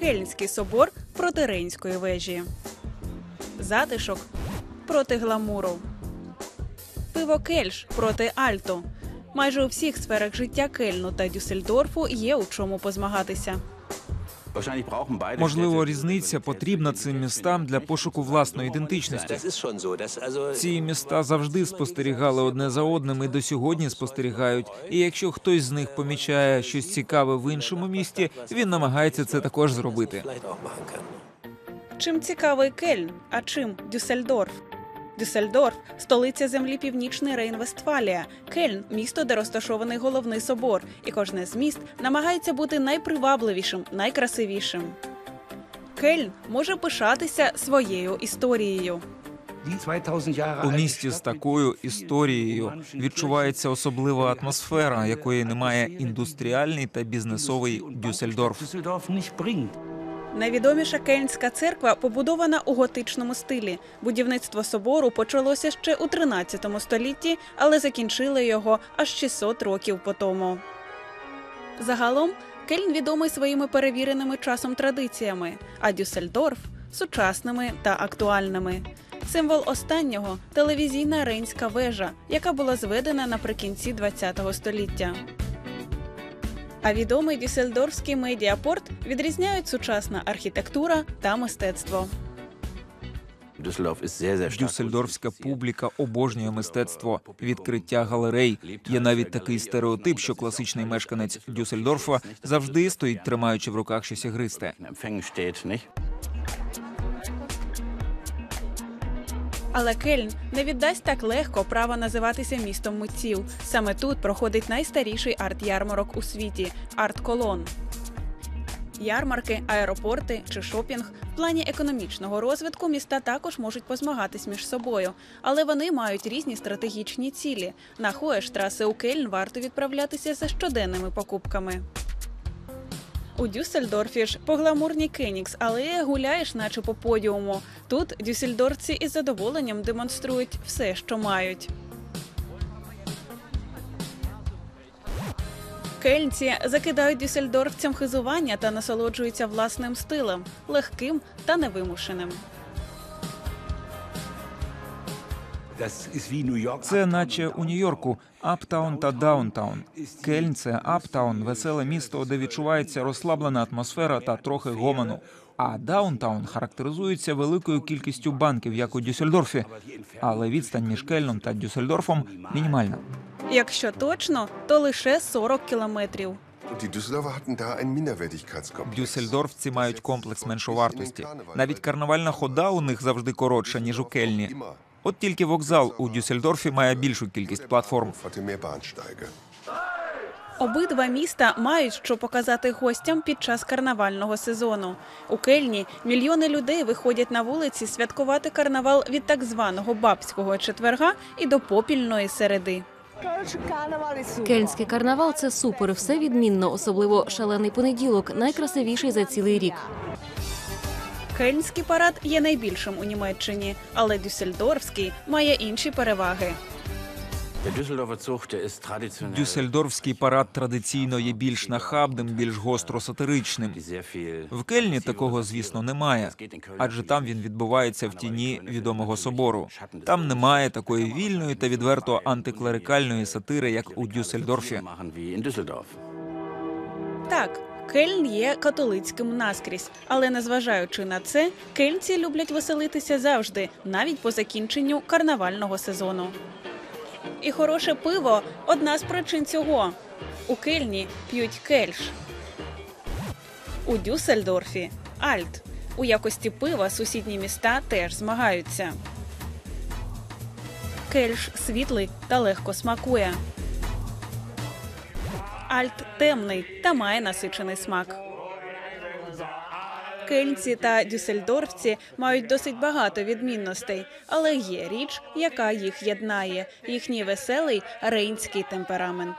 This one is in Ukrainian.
Кельнський собор проти Рейнської вежі. Затишок проти гламуру. Пиво Кельш проти Альто. Майже у всіх сферах життя Кельну та Дюссельдорфу є у чому позмагатися. Можливо, різниця потрібна цим містам для пошуку власної ідентичності. Ці міста завжди спостерігали одне за одним і до сьогодні спостерігають. І якщо хтось з них помічає щось цікаве в іншому місті, він намагається це також зробити. Чим цікавий Кельн, а чим Дюссельдорф? Дюссельдорф – столиця землі Північний Рейн-Вестфалія. Кельн – місто, де розташований головний собор, і кожне з міст намагається бути найпривабливішим, найкрасивішим. Кельн може пишатися своєю історією. У місті з такою історією відчувається особлива атмосфера, якої немає індустріальний та бізнесовий Дюссельдорф. Найвідоміша Кельнська церква побудована у готичному стилі. Будівництво собору почалося ще у 13 столітті, але закінчили його аж 600 років по тому. Загалом Кельн відомий своїми перевіреними часом традиціями, а Дюссельдорф сучасними та актуальними. Символ останнього телевізійна рейнська вежа, яка була зведена наприкінці ХХ століття. А відомий Дюссельдорфський медіапорт відрізняють сучасна архітектура та мистецтво. Дюссельдорфська публіка обожнює мистецтво, відкриття галерей. Є навіть такий стереотип, що класичний мешканець Дюссельдорфа завжди стоїть, тримаючи в руках щось ігристе. Але Кельн не віддасть так легко права називатися містом митців. Саме тут проходить найстаріший арт-ярмарок у світі арт-колон. Ярмарки, аеропорти чи шопінг в плані економічного розвитку міста також можуть позмагатись між собою, але вони мають різні стратегічні цілі. На Хоештраси у Кельн варто відправлятися за щоденними покупками. У Дюссельдорфі ж по гламурній Кенікс, але гуляєш, наче по подіуму. Тут дюссельдорфці із задоволенням демонструють все, що мають. Кельнці закидають дюссельдорфцям хизування та насолоджуються власним стилем, легким та невимушеним. Це наче у Нью-Йорку, аптаун та даунтаун. Кельн це аптаун, веселе місто, де відчувається розслаблена атмосфера та трохи гомону. А даунтаун характеризується великою кількістю банків, як у Дюссельдорфі, але відстань між Кельном та Дюссельдорфом мінімальна. Якщо точно, то лише 40 кілометрів. Дюссельдорфці мають комплекс меншовартості. Навіть карнавальна хода у них завжди коротша ніж у Кельні. От тільки вокзал у Дюссельдорфі має більшу кількість платформ. Обидва міста мають що показати гостям під час карнавального сезону. У Кельні мільйони людей виходять на вулиці святкувати карнавал від так званого бабського четверга і до попільної середи. Кельнський карнавал це супер, все відмінно, особливо шалений понеділок, найкрасивіший за цілий рік. Кельнський парад є найбільшим у Німеччині, але Дюссельдорфський має інші переваги. Дюссельдорфський парад традиційно є більш нахабним, більш гостро сатиричним. В Кельні такого, звісно, немає, адже там він відбувається в тіні відомого собору. Там немає такої вільної та відверто антиклерикальної сатири, як у Дюссельдорфі. Так, Кельн є католицьким наскрізь, але незважаючи на це, кельнці люблять веселитися завжди, навіть по закінченню карнавального сезону. І хороше пиво одна з причин цього. У Кельні п'ють кельш. У Дюссельдорфі Альт. У якості пива сусідні міста теж змагаються. Кельш світлий та легко смакує. Альт темний та має насичений смак. Кельнці та дюссельдорфці мають досить багато відмінностей, але є річ, яка їх єднає їхній веселий рейнський темперамент.